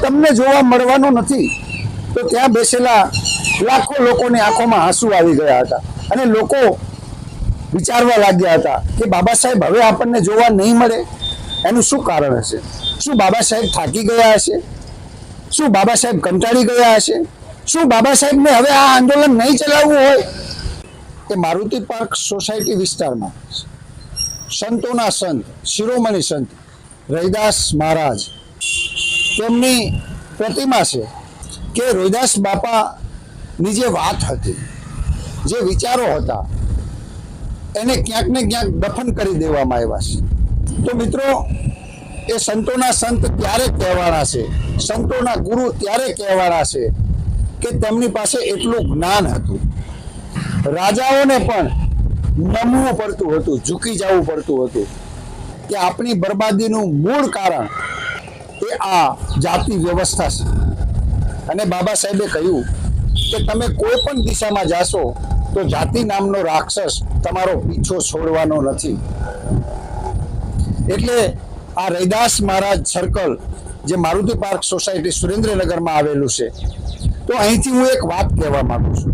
તમને જોવા મળવાનું નથી. તો ત્યાં બેસેલા લાખો લોકોની આંખોમાં આંસુ આવી ગયા હતા. અને લોકો વિચારવા લાગ્યા હતા કે બાબા સાહેબ હવે આપણને જોવા નહીં મળે. એનું શું કારણ હશે? શું બાબા સાહેબ થાકી ગયા હશે? શું બાબા સાહેબ કંટાળી ગયા હશે? શું બાબા સાહેબને હવે આ આંદોલન નહીં ચલાવવું હોય? એ મારુતિ પાર્ક સોસાયટી વિસ્તારમાં સંતોના સંત, શિરોમણી સંત રૈદાસ મહારાજ તેમની પ્રતિમા છે કે રોહિદાસ બાપાની જે વાત હતી, જે વિચારો હતા, એને ક્યાંક ને ક્યાંક દફન કરી દેવામાં આવ્યા છે. તો મિત્રો, એ સંતોના સંત ત્યારે કહેવાના છે, સંતોના ગુરુ ત્યારે કહેવાના છે કે તેમની પાસે એટલું જ્ઞાન હતું. રાજાઓને પણ નમવું પડતું હતું, ઝૂકી જવું પડતું હતું કે આપણી બરબાદીનું મૂળ કારણ એ આ જાતિ વ્યવસ્થા છે. અને બાબા સાહેબે કહ્યું કે તમે કોઈ પણ દિશામાં જાશો તો જાતિ નામનો રાક્ષસ તમારો પીછો છોડવાનો નથી. એટલે આ રૈદાસ મહારાજ સર્કલ જે મારુતિ પાર્ક સોસાયટી સુરેન્દ્રનગરમાં આવેલું છે, તો અહીંથી હું એક વાત કહેવા માંગુ છું.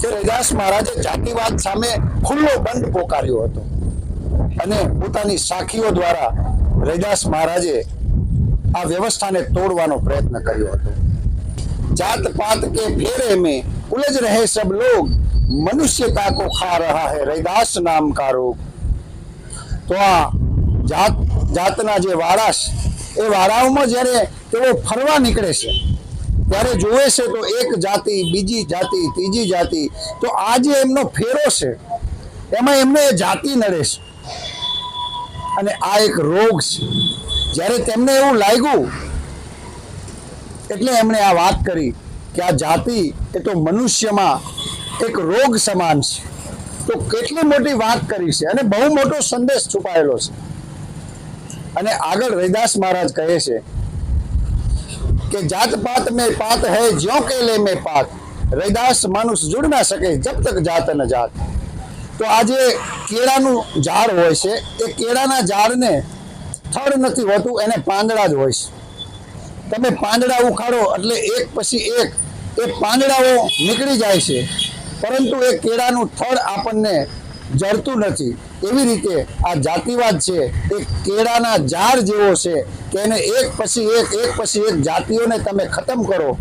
કે રૈદાસ મહારાજે જાતિવાદ સામે ખુલ્લો બંધ પોકાર્યો હતો અને પોતાની સાખીઓ દ્વારા રૈદાસ મહારાજે આ વ્યવસ્થાને તોડવાનો પ્રયત્ન કર્યો હતો. જાત પાત કે ફેરે મે ઉલજ રહે સબ લોગ મનુષ્યતા કો ખા રહા હે, રૈદાસ નામ કા રોગ. તો આ જાત, જાતના જે વાળાશ એ વાળાઓમાં જ્યારે તેઓ ફરવા નીકળે છે, ત્યારે જોવે છે તો એક જાતિ, બીજી જાતિ, ત્રીજી જાતિ, તો આ જે એમનો ફેરો છે, એમાં એમને જાતિ નડે છે. અને આ એક રોગ છે. જ્યારે તેમને એવું લાગ્યું, એટલે એમણે આ વાત કરી કે આ જાતિ એ તો મનુષ્યમાં એક રોગ સમાન છે. તો કેટલી મોટી વાત કરી છે અને બહુ મોટો સંદેશ છુપાયેલો છે. અને આગળ રૈદાસ મહારાજ કહે છે કે જાત પાત મેં પાત હૈ જ્યો કે લે મેં પાત. રૈદાસ માનુસ જુડ ના સકે જબ તક જાત ન જાત. તો આ જે કેળાનું ઝાડ હોય છે. એ કેળાના ઝાડને થડ નથી હોતું, એને પાંદડા જ હોય છે. તમે પાંદડા ઉખાડો એટલે એક પછી એક, એ પાંદડાઓ નીકળી જાય છે. પરંતુ એ કેળાનું થડ આપણને જડતું નથી. એવી રીતે આ જાતિવાદ છે. એ કેળાના ઝાડ જેવો છે કે એને એક પછી એક એક પછી એક જાતિઓને તમે ખતમ કરો.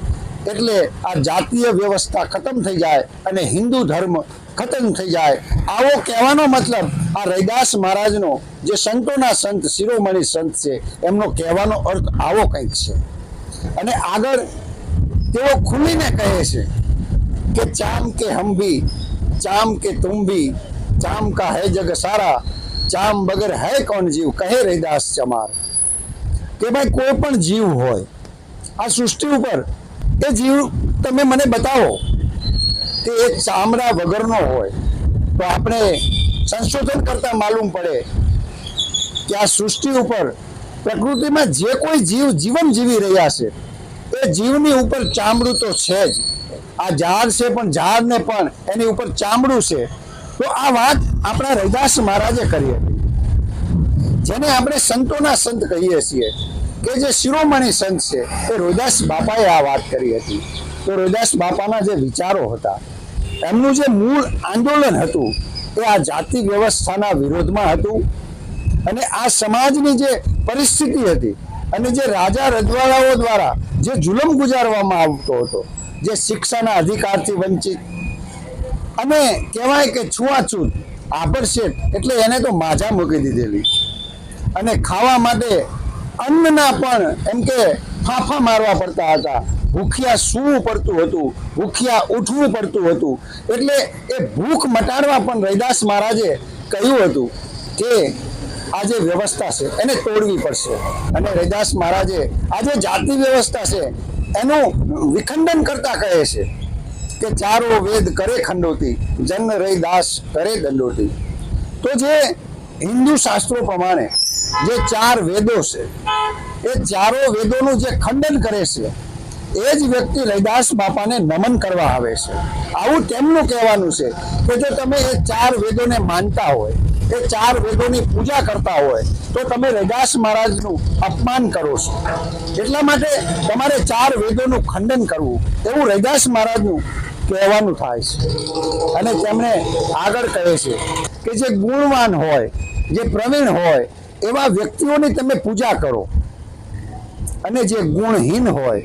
એટલે આ જાતીય વ્યવસ્થા ખતમ થઈ જાય અને હિન્દુ ધર્મ ખતમ થઈ જાય. આવો કહેવાનો મતલબ આ રૈદાસ મહારાજનો જે સંતોના સંત, શિરોમણી સંત છે, એમનો કહેવાનો અર્થ આવો કંઈક છે. અને આગળ તેઓ ખુલીને કહે છે કે ચામ કે હમ ભી ચામ કે તુમ ભી ચામ કા હૈ જગ સારા, ચામ વગર હૈ કોણ જીવ? કહે રૈદાસ ચમાર કે ભાઈ કોઈ પણ જીવ હોય, આ સૃષ્ટિ ઉપર એ જીવ તમે મને બતાવો કે એ ચામડા વગરનો હોય, તો આપણે સંશોધન કરતા માલુમ પડે કે આ સૃષ્ટિ ઉપર પ્રકૃતિમાં જે કોઈ જીવ જીવન જીવી રહ્યા છે, એ જીવની ઉપર ચામડું તો છે જ. આ ઝાડ છે પણ ઝાડને પણ એની ઉપર ચામડું છે. તો આ વાત આપણા રૈદાસ મહારાજે કરી હતી. જેને આપણે સંતોના સંત કહીએ છીએ. કે જે શિરોમણી સંત છે, એ રોહિદાસ બાપાએ આ વાત કરી હતી. તો રોહિદાસ બાપાના જે વિચારો હતા, એમનું જે મૂળ આંદોલન હતું, એ આ જાતિ વ્યવસ્થાના વિરોધમાં હતું. અને આ સમાજની જે પરિસ્થિતિ હતી, અને જે રાજા રજવાડાઓ દ્વારા જે જુલમ ગુજારવામાં આવતો હતો, જે શિક્ષાના અધિકારથી વંચિત. અને કહેવાય કે છૂઆછૂત આભરશેઠ એટલે એને તો માજા મૂકી દીધેલી. અને ખાવા માટે અન્નના પણ એમ કે ફાંફા મારવા પડતા હતા. ભૂખ્યા સૂવું પડતું હતું, ભૂખ્યા ઉઠવું પડતું હતું. એટલે એ ભૂખ મટાડવા પણ રૈદાસ મહારાજે કહ્યું હતું કે આ જે વ્યવસ્થા છે એને તોડવી પડશે. અને રૈદાસ મહારાજે આ જે જાતિ વ્યવસ્થા છે એનું વિખંડન કરતા કહે છે કે ચારો વેદ કરે ખંડોતી જન રૈદાસ કરે દંડોતી. તો જે હિન્દુ શાસ્ત્રો પ્રમાણે જે ચાર વેદો છે, એ ચારો વેદોનું જે ખંડન કરે છે, એ જ વ્યક્તિ રૈદાસ બાપાને નમન કરવા આવે છે. આવું તેમનું કહેવાનું છે કે જો તમે એ ચાર વેદોને માનતા હોય, એ ચાર વેદોની પૂજા કરતા હોય, તો તમે રૈદાસ મહારાજનું અપમાન કરો છો. એટલા માટે તમારે ચાર વેદોનું ખંડન કરવું, એવું રૈદાસ મહારાજનું કહેવાનું થાય છે. અને તેમણે આગળ કહે છે કે જે ગુણવાન હોય, જે પ્રવીણ હોય, એવા વ્યક્તિઓની તમે પૂજા કરો. અને જે ગુણહીન હોય,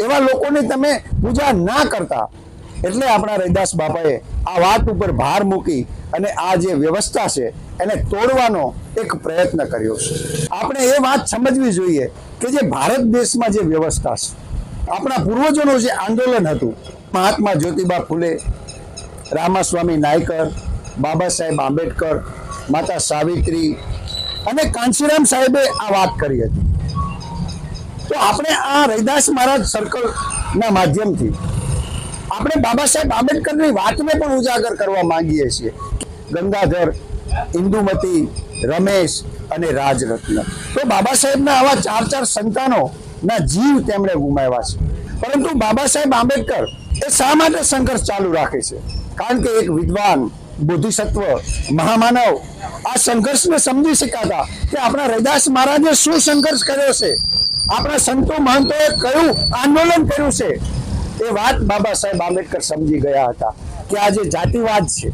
એવા લોકોની તમે પૂજા ના કરતા. એટલે આપણા રૈદાસ બાપાએ આ વાત ઉપર ભાર મૂકી અને આ જે વ્યવસ્થા છે, એને તોડવાનો એક પ્રયત્ન કર્યો છે. આપણે એ વાત સમજવી જોઈએ કે જે ભારત દેશમાં જે વ્યવસ્થા છે, આપણા પૂર્વજોનું જે આંદોલન હતું, મહાત્મા જ્યોતિબા ફૂલે, રામાસ્વામી નાયકર બાબા સાહેબ આંબેડકર, માતા સાવિત્રી અને કાંચીરામ સાહેબે આ વાત કરી હતી. તો આપણે આ રૈદાસ મહારાજ સર્કલના માધ્યમથી આપણે બાબા સાહેબ આંબેડકરની વાતને પણ ઉજાગર કરવા માંગીએ છીએ. ગંગાધર, ઇન્દુમતી, રમેશ અને રાજરત્ન. તો બાબા સાહેબના આવા ચાર ચાર સંતાનોના જીવ તેમણે ગુમાવ્યા છે. પરંતુ બાબા સાહેબ આંબેડકર એ શા માટે સંઘર્ષ ચાલુ રાખે છે? કારણ કે એક વિદ્વાન બોધિસત્વ, મહામાનવ, આ સંઘર્ષને સમજી શકાતા કે આપણા રૈદાસ મહારાજે શું સંઘર્ષ કર્યો છે? આપણા સંતો મહંતોએ કયું આંદોલન કર્યું છે? એ વાત બાબા સાહેબ આંબેડકર સમજી ગયા હતા કે આ જે જાતિવાદ છે,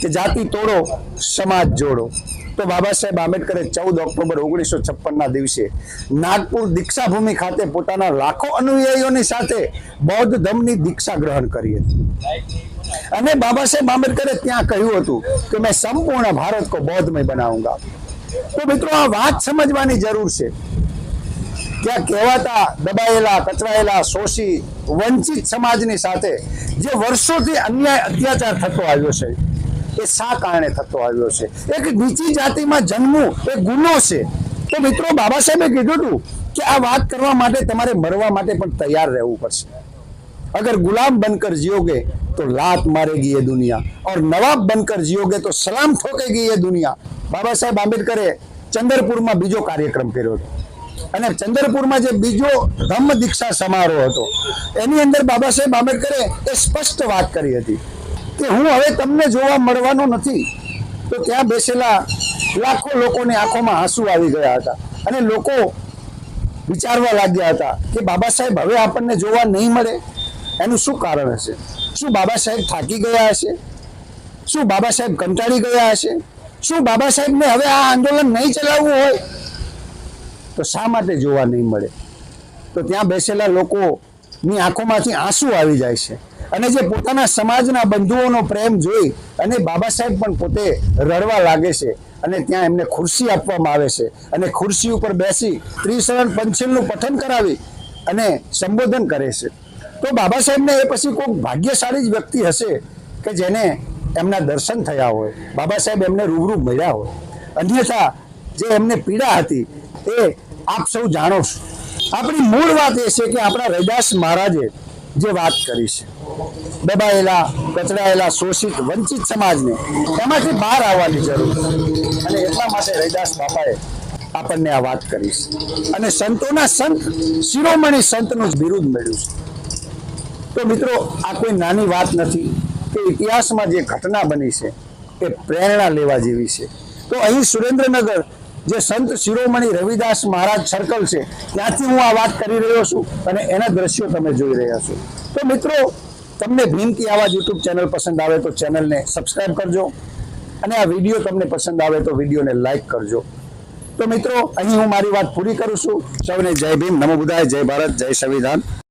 કે જાતિ તોડો, સમાજ જોડો. તો બાબા સાહેબ આંબેડકરે ચૌદ ઓક્ટોબર ઓગણીસો છપ્પનના દિવસે નાગપુર દીક્ષાભૂમિ ખાતે પોતાના લાખો અનુયાયીઓની સાથે બૌદ્ધ ધર્મની દીક્ષા ગ્રહણ કરી હતી. અને બાબા સાહેબ આંબેડકરે ત્યાં કહ્યું હતું કે મેં સંપૂર્ણ ભારત કો બૌદ્ધમય બનાવુંગા. તો મિત્રો આ વાત સમજવાની જરૂર છે. ત્યાં કહેવાતા, દબાયેલા, કચરાયેલા, શોષી, વંચિત સમાજની સાથે જે વર્ષોથી અન્યાય, અત્યાચાર થતો આવ્યો છે, એ શા કારણે થતો આવ્યો છે? એક નીચી જાતિમાં જન્મવું એ ગુનો છે. તો મિત્રો બાબા સાહેબે કીધું હતું કે આ વાત કરવા માટે તમારે મરવા માટે પણ તૈયાર રહેવું પડશે. अगर गुलाम बनकर जियोगे तो लात मारेगी ये दुनिया और नवाब बनकर जियोगे तो सलाम ठोकेगी ये दुनिया બાબા સાહેબ આંબેડકરે ચંદરપુરમાં બીજો કાર્યક્રમ કર્યો હતો અને ચંદરપુરમાં જે બીજો ધમ્મ દીક્ષા સમારોહ હતો એની અંદર બાબા સાહેબ આંબેડકરે એ સ્પષ્ટ વાત કરી હતી કે હું હવે તમને જોવા મળવાનો નથી તો ત્યાં બેસેલા લાખો લોકોની આંખોમાં આંસુ આવી ગયા હતા અને લોકો વિચારવા લાગ્યા હતા કે બાબા સાહેબ હવે આપણને જોવા નહીં મળે એનું શું કારણ હશે? શું બાબા સાહેબ થાકી ગયા હશે? શું બાબા સાહેબ કંટાળી ગયા હશે? શું બાબા સાહેબને હવે આ આંદોલન નહીં ચલાવવું હોય? તો શા માટે જોવા નહીં મળે? તો ત્યાં બેસેલા લોકોની આંખોમાંથી આંસુ આવી જાય છે. અને જે પોતાના સમાજના બંધુઓનો પ્રેમ જોઈ અને બાબા સાહેબ પણ પોતે રડવા લાગે છે અને ત્યાં એમને ખુરશી આપવામાં આવે છે અને ખુરશી ઉપર બેસી ત્રિશરણ પંચિલનું પઠન કરાવી અને સંબોધન કરે છે. તો બાબા સાહેબને એ પછી કોઈ ભાગ્યશાળી જ વ્યક્તિ હશે કે જેને એમના દર્શન થયા હોય. બાબા સાહેબ એમને રૂબરૂ મળ્યા હોય. અન્યથા જે એમને પીડા હતી એ આપ સૌ જાણો છો. આપણી મૂળ વાત એ છે કે આપણા રૈદાસ મહારાજે જે વાત કરી છે. દબાયેલા, કચડાયેલા, શોષિત, વંચિત સમાજને એમાંથી બહાર આવવાની જરૂર અને એટલા માટે રૈદાસ બાપાએ આપણને આ વાત કરી છે. અને સંતોના સંત, શિરોમણી સંતનું જ બિરુદ મળ્યું છે. તો મિત્રો, આ કોઈ નાની વાત નથી. કે ઇતિહાસમાં જે ઘટના બની છે, એ પ્રેરણા લેવા જેવી છે. તો અહીં સુરેન્દ્રનગર, જે સંત શિરોમણી રવિદાસ મહારાજ સર્કલ છે, ત્યાંથી હું આ વાત કરી રહ્યો છું અને એના દ્રશ્યો તમે જોઈ રહ્યા છો. તો મિત્રો, તમને ભીમથી આવા યુટ્યુબ ચેનલ પસંદ આવે તો ચેનલને સબસ્ક્રાઈબ કરજો અને આ વીડિયો તમને પસંદ આવે તો વિડીયોને લાઈક કરજો. તો મિત્રો, અહીં હું મારી વાત પૂરી કરું છું. સૌને જય ભીમ, નમો બુધાય જય ભારત, જય સંવિધાન.